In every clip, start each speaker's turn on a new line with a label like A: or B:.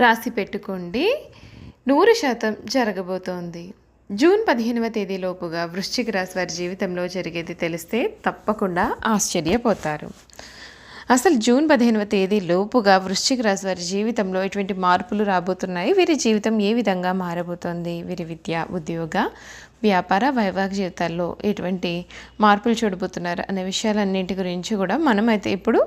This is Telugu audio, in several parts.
A: రాసి పెట్టుకోండి. నూరు శాతం జరగబోతోంది. జూన్ పదిహేనవ తేదీలోపుగా వృశ్చిక రాశి వారి జీవితంలో జరిగేది తెలిస్తే తప్పకుండా ఆశ్చర్యపోతారు. అసలు జూన్ పదిహేనవ తేదీ లోపుగా వృశ్చిక రాశి వారి జీవితంలో ఎటువంటి మార్పులు రాబోతున్నాయి? వీరి జీవితం ఏ విధంగా మారబోతోంది? వీరి విద్య ఉద్యోగ వ్యాపార వైవాహిక జీవితాల్లో ఎటువంటి మార్పులు చూడబోతున్నారు? అనే విషయాలన్నింటి గురించి కూడా మనమైతే ఇప్పుడు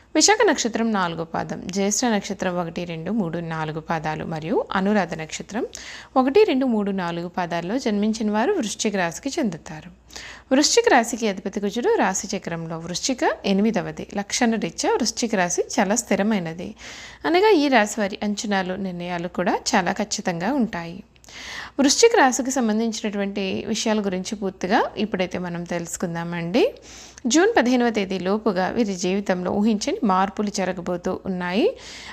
A: విశాఖ నక్షత్రం నాలుగో పాదం జ్యేష్ఠ నక్షత్రం ఒకటి రెండు మూడు నాలుగు పాదాలు మరియు అనురాధ నక్షత్రం ఒకటి రెండు మూడు నాలుగు పాదాల్లో జన్మించిన వారు వృశ్చిక రాశికి చెందుతారు. వృశ్చిక రాశికి అధిపతి కుజుడు రాశి చక్రంలో వృశ్చిక ఎనిమిదవది. లక్షణ రీత్యా వృశ్చిక రాశి చాలా స్థిరమైనది. అనగా ఈ రాశి వారి అంచనాలు నిర్ణయాలు కూడా చాలా ఖచ్చితంగా ఉంటాయి. వృశ్చిక రాశికి సంబంధించినటువంటి విషయాల గురించి పూర్తిగా ఇప్పుడైతే మనం తెలుసుకుందామండి. జూన్ పదిహేనవ తేదీ లోపుగా వీరి జీవితంలో ఊహించని మార్పులు జరగబోతూ ఉన్నాయి.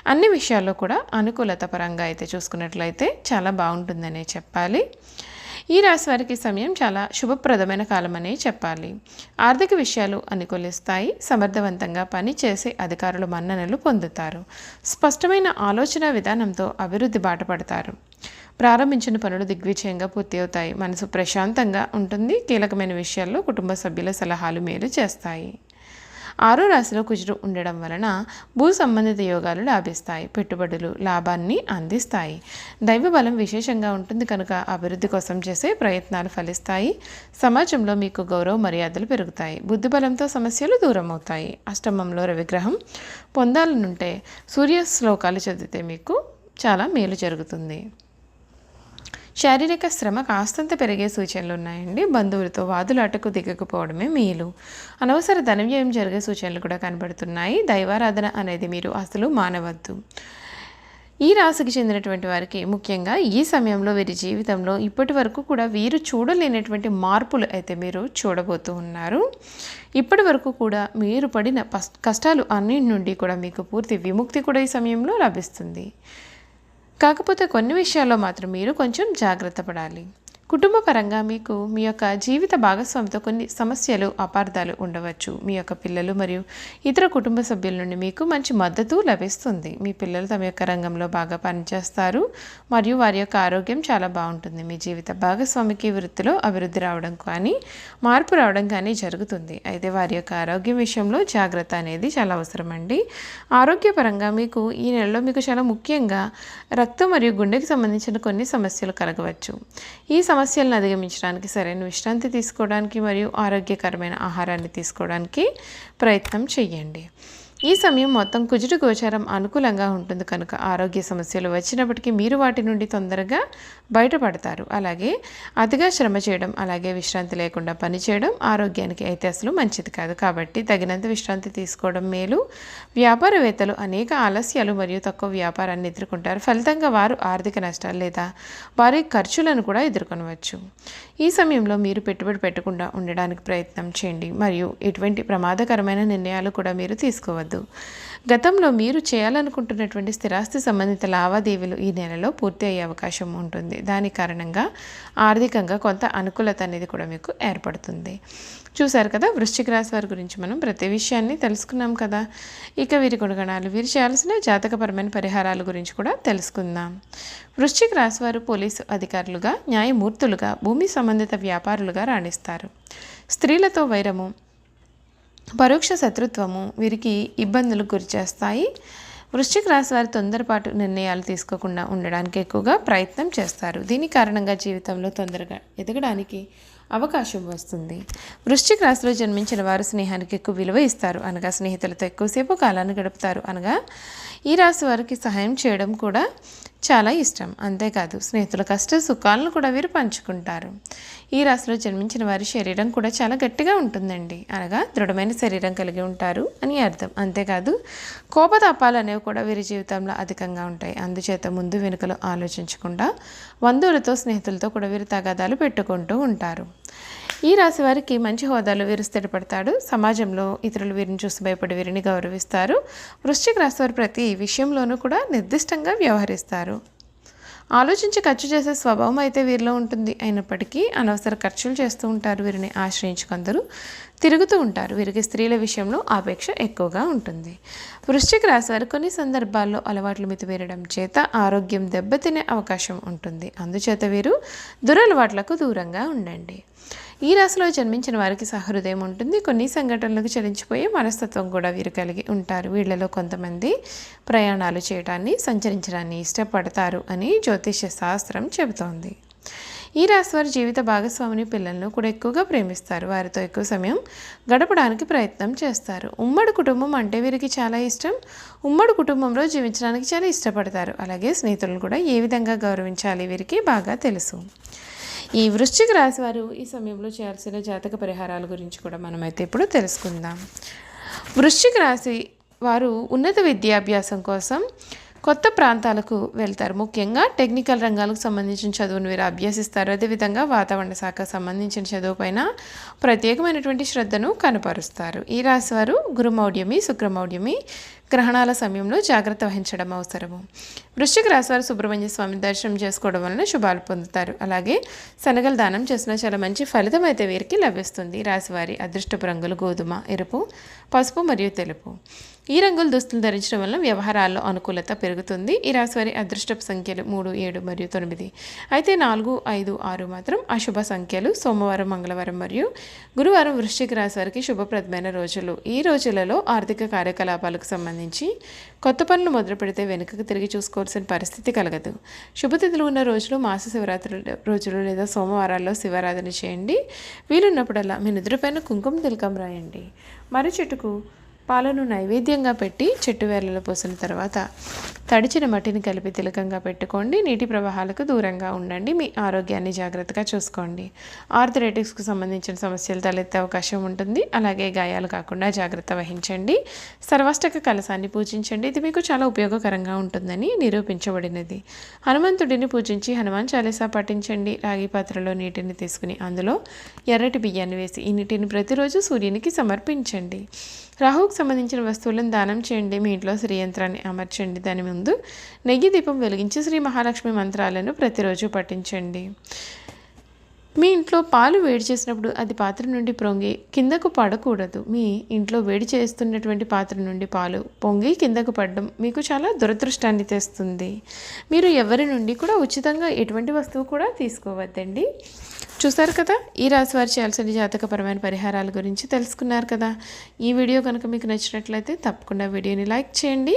A: అన్ని విషయాల్లో కూడా అనుకూలత పరంగా అయితే చూసుకున్నట్లయితే చాలా బాగుంటుందనే చెప్పాలి. ఈ రాశి వారికి సమయం చాలా శుభప్రదమైన కాలమనే చెప్పాలి. ఆర్థిక విషయాలు అనుకూలిస్తాయి. సమర్థవంతంగా పని చేసే అధికారులు మన్ననలు పొందుతారు. స్పష్టమైన ఆలోచన విధానంతో అభివృద్ధి బాటపడతారు. ప్రారంభించిన పనులు దిగ్విజయంగా పూర్తి అవుతాయి మనసు ప్రశాంతంగా ఉంటుంది. కీలకమైన విషయాల్లో కుటుంబ సభ్యుల సలహాలు మేలు చేస్తాయి. ఆరో రాశిలో కుజుడు ఉండడం వలన భూ సంబంధిత యోగాలు లాభిస్తాయి పెట్టుబడులు లాభాన్ని అందిస్తాయి. దైవ బలం విశేషంగా ఉంటుంది కనుక అభివృద్ధి కోసం చేసే ప్రయత్నాలు ఫలిస్తాయి. సమాజంలో మీకు గౌరవ మర్యాదలు పెరుగుతాయి. బుద్ధి బలంతో సమస్యలు దూరం అవుతాయి. అష్టమంలో రవిగ్రహం పొందాలనుంటే సూర్య శ్లోకాలు చదివితే మీకు చాలా మేలు జరుగుతుంది. శారీరక శ్రమ కాస్తంత పెరిగే సూచనలు ఉన్నాయండి బంధువులతో వాదులాటకు దిగకపోవడమే మేలు. అనవసర ధనవ్యయం జరిగే సూచనలు కూడా కనబడుతున్నాయి. దైవారాధన అనేది మీరు అసలు మానవద్దు. ఈ రాశికి చెందినటువంటి వారికి ముఖ్యంగా ఈ సమయంలో వీరి జీవితంలో ఇప్పటి వరకు కూడా వీరు చూడలేనటువంటి మార్పులు అయితే మీరు చూడబోతూ ఉన్నారు. ఇప్పటి వరకు కూడా మీరు పడిన కష్టాలు అన్నింటి నుండి కూడా మీకు పూర్తి విముక్తి కూడా ఈ సమయంలో లభిస్తుంది. కాకపోతే కొన్ని విషయాల్లో మాత్రం మీరు కొంచెం జాగ్రత్త పడాలి. కుటుంబపరంగా మీకు మీ యొక్క జీవిత భాగస్వామితో కొన్ని సమస్యలు అపార్థాలు ఉండవచ్చు. మీ యొక్క పిల్లలు మరియు ఇతర కుటుంబ సభ్యుల నుండి మీకు మంచి మద్దతు లభిస్తుంది. మీ పిల్లలు తమ యొక్క రంగంలో బాగా పనిచేస్తారు మరియు వారి యొక్క ఆరోగ్యం చాలా బాగుంటుంది. మీ జీవిత భాగస్వామికి వృత్తిలో అభివృద్ధి రావడం కానీ మార్పు రావడం కానీ జరుగుతుంది. అయితే వారి యొక్క ఆరోగ్యం విషయంలో జాగ్రత్త అనేది చాలా అవసరమండి. ఆరోగ్యపరంగా మీకు ఈ నెలలో మీకు చాలా ముఖ్యంగా రక్తం మరియు గుండెకి సంబంధించిన కొన్ని సమస్యలు కలగవచ్చు. ఈ సమస్యలను అధిగమించడానికి సరైన విశ్రాంతి తీసుకోవడానికి మరియు ఆరోగ్యకరమైన ఆహారాన్ని తీసుకోవడానికి ప్రయత్నం చేయండి ఈ సమయం మొత్తం కుజుడు గోచారం అనుకూలంగా ఉంటుంది కనుక ఆరోగ్య సమస్యలు వచ్చినప్పటికీ మీరు వాటి నుండి తొందరగా బయటపడతారు. అలాగే అతిగా శ్రమ చేయడం అలాగే విశ్రాంతి లేకుండా పనిచేయడం ఆరోగ్యానికి అయితే అసలు మంచిది కాదు. కాబట్టి తగినంత విశ్రాంతి తీసుకోవడం మేలు. వ్యాపారవేత్తలు అనేక ఆలస్యాలు మరియు తక్కువ వ్యాపారాన్ని ఎదుర్కొంటారు. ఫలితంగా వారు ఆర్థిక నష్టాలు లేదా వారి ఖర్చులను కూడా ఎదుర్కొనవచ్చు. ఈ సమయంలో మీరు పెట్టుబడి పెట్టకుండా ఉండడానికి ప్రయత్నం చేయండి. మరియు ఎటువంటి ప్రమాదకరమైన నిర్ణయాలు కూడా మీరు తీసుకోవద్దు. గతంలో మీరు చేయాలనుకుంటున్నటువంటి స్థిరాస్తి సంబంధిత లావాదేవీలు ఈ నెలలో పూర్తి అయ్యే అవకాశం ఉంటుంది. దాని కారణంగా ఆర్థికంగా కొంత అనుకూలత అనేది కూడా మీకు ఏర్పడుతుంది. చూశారు కదా వృశ్చిక రాశి వారి గురించి మనం ప్రతి విషయాన్ని తెలుసుకున్నాం కదా. ఇక వీరి గుణగణాలు వీరు చేయాల్సిన జాతకపరమైన పరిహారాల గురించి కూడా తెలుసుకుందాం. వృశ్చిక రాశి వారు పోలీసు అధికారులుగా న్యాయమూర్తులుగా భూమి సంబంధిత వ్యాపారులుగా రాణిస్తారు. స్త్రీలతో వైరము పరోక్ష శత్రుత్వము వీరికి ఇబ్బందులు గురిచేస్తాయి. వృశ్చిక రాశి వారి తొందరపాటు నిర్ణయాలు తీసుకోకుండా ఉండడానికి ఎక్కువగా ప్రయత్నం చేస్తారు. దీని కారణంగా జీవితంలో తొందరగా ఎదగడానికి అవకాశం వస్తుంది. వృశ్చిక రాశిలో జన్మించిన వారు స్నేహానికి ఎక్కువ విలువ ఇస్తారు. అనగా స్నేహితులతో ఎక్కువసేపు కాలాన్ని గడుపుతారు. అనగా ఈ రాశి వారికి సహాయం చేయడం కూడా చాలా ఇష్టం. అంతేకాదు స్నేహితుల కష్ట సుఖాలను కూడా వీరు పంచుకుంటారు. ఈ రాశిలో జన్మించిన వారి శరీరం కూడా చాలా గట్టిగా ఉంటుందండి. అనగా దృఢమైన శరీరం కలిగి ఉంటారు అని అర్థం. అంతేకాదు కోపతాపాలు అనేవి కూడా వీరి జీవితంలో అధికంగా ఉంటాయి. అందుచేత ముందు వెనుకలు ఆలోచించకుండా బంధువులతో స్నేహితులతో కూడా వీరు తగాదాలు పెట్టుకుంటూ ఉంటారు. ఈ రాశి వారికి మంచి హోదాలో వీరు స్థిరపడతాడు. సమాజంలో ఇతరులు వీరిని చూసి భయపడి వీరిని గౌరవిస్తారు. వృశ్చిక రాశి వారు ప్రతి విషయంలోనూ కూడా నిర్దిష్టంగా వ్యవహరిస్తారు. ఆలోచించి ఖర్చు చేసే స్వభావం అయితే వీరిలో ఉంటుంది. అయినప్పటికీ అనవసర ఖర్చులు చేస్తూ ఉంటారు. వీరిని ఆశ్రయించుకొందరు తిరుగుతూ ఉంటారు. వీరికి స్త్రీల విషయంలో ఆపేక్ష ఎక్కువగా ఉంటుంది. వృశ్చిక రాశి వారు కొన్ని సందర్భాల్లో అలవాట్లు మితివేరడం చేత ఆరోగ్యం దెబ్బతినే అవకాశం ఉంటుంది. అందుచేత వీరు దురలవాట్లకు దూరంగా ఉండండి. ఈ రాశిలో జన్మించిన వారికి సహృదయం ఉంటుంది. కొన్ని సంఘటనలకు చలించిపోయే మనస్తత్వం కూడా వీరు కలిగి ఉంటారు. వీళ్ళలో కొంతమంది ప్రయాణాలు చేయడాన్ని సంచరించడాన్ని ఇష్టపడతారు అని జ్యోతిష్య శాస్త్రం చెబుతోంది. ఈ రాశి వారి జీవిత భాగస్వామిని పిల్లలను కూడా ఎక్కువగా ప్రేమిస్తారు. వారితో ఎక్కువ సమయం గడపడానికి ప్రయత్నం చేస్తారు. ఉమ్మడి కుటుంబం అంటే వీరికి చాలా ఇష్టం. ఉమ్మడి కుటుంబంలో జీవించడానికి చాలా ఇష్టపడతారు. అలాగే స్నేహితులను కూడా ఏ విధంగా గౌరవించాలి వీరికి బాగా తెలుసు. ఈ వృశ్చిక రాశి వారు ఈ సమయంలో చేయాల్సిన జాతక పరిహారాల గురించి కూడా మనమైతే ఇప్పుడు తెలుసుకుందాం. వృశ్చిక రాశి వారు ఉన్నత విద్యాభ్యాసం కోసం కొత్త ప్రాంతాలకు వెళ్తారు. ముఖ్యంగా టెక్నికల్ రంగాలకు సంబంధించిన చదువును వీరు అభ్యసిస్తారు. అదేవిధంగా వాతావరణ శాఖకు సంబంధించిన చదువు పైన ప్రత్యేకమైనటువంటి శ్రద్ధను కనపరుస్తారు. ఈ రాశి వారు గురుమౌఢ్యమి శుక్రమౌఢ్యమి గ్రహణాల సమయంలో జాగ్రత్త వహించడం అవసరము. వృశ్చిక రాశి వారు సుబ్రహ్మణ్య స్వామి దర్శనం చేసుకోవడం వలన శుభాలు పొందుతారు. అలాగే శనగలు దానం చేసిన చాలా మంచి ఫలితం అయితే వీరికి లభిస్తుంది. రాశివారి అదృష్టపు రంగులు గోధుమ ఎరుపు పసుపు మరియు తెలుపు. ఈ రంగుల దుస్తులు ధరించడం వల్ల వ్యవహారాల్లో అనుకూలత పెరుగుతుంది. ఈ రాశివారి అదృష్టపు సంఖ్యలు మూడు ఏడు మరియు తొమ్మిది. అయితే నాలుగు ఐదు ఆరు మాత్రం అశుభ సంఖ్యలు. సోమవారం మంగళవారం మరియు గురువారం వృశ్చిక రాశి వారికి శుభప్రదమైన రోజులు. ఈ రోజులలో ఆర్థిక కార్యకలాపాలకు సంబంధించి కొత్త పనులు మొదలు పెడితే వెనుకకు తిరిగి చూసుకోవాల్సిన పరిస్థితి కలగదు. శుభతిథులు ఉన్న రోజులు మాస శివరాత్రి రోజులు లేదా సోమవారాల్లో శివారాధన చేయండి. వీలున్నప్పుడల్లా మీ నిద్రపైన కుంకుమ తిలకం రాయండి. మర్రి చెట్టుకు పాలను నైవేద్యంగా పెట్టి చెట్టు వేర్లలో పోసిన తర్వాత తడిచిన మట్టిని కలిపి తిలకంగా పెట్టుకోండి. నీటి ప్రవాహాలకు దూరంగా ఉండండి. మీ ఆరోగ్యాన్ని జాగ్రత్తగా చూసుకోండి. ఆర్థరైటిక్స్కు సంబంధించిన సమస్యలు తలెత్తే అవకాశం ఉంటుంది. అలాగే గాయాలు కాకుండా జాగ్రత్త వహించండి. సర్వాష్టక కలసాన్ని పూజించండి. ఇది మీకు చాలా ఉపయోగకరంగా ఉంటుందని నిరూపించబడినది. హనుమంతుడిని పూజించి హనుమాన్ చాలీసా పఠించండి. రాగి పాత్రలో నీటిని తీసుకుని అందులో ఎర్రటి బియ్యాన్ని వేసి ఈ నీటిని ప్రతిరోజు సూర్యునికి సమర్పించండి. రాహుకు సంబంధించిన వస్తువులను దానం చేయండి. మీ ఇంట్లో శ్రీ యంత్రాన్ని అమర్చండి. దాని ముందు నెయ్యి దీపం వెలిగించి శ్రీ మహాలక్ష్మి మంత్రాలను ప్రతిరోజు పఠించండి. ఇంట్లో పాలు వేడి చేసినప్పుడు అది పాత్ర నుండి పొంగి కిందకు పడకూడదు. మీ ఇంట్లో వేడి చేస్తున్నటువంటి పాత్ర నుండి పాలు పొంగి కిందకు పడడం మీకు చాలా దురదృష్టాన్ని తెస్తుంది. మీరు ఎవరి నుండి కూడా ఉచితంగా ఎటువంటి వస్తువు కూడా తీసుకోవద్దండి. చూసారు కదా ఈ రాశి వారు చేయాల్సిన జాతకపరమైన పరిహారాల గురించి తెలుసుకున్నారు కదా. ఈ వీడియో కనుక మీకు నచ్చినట్లయితే తప్పకుండా వీడియోని లైక్ చేయండి.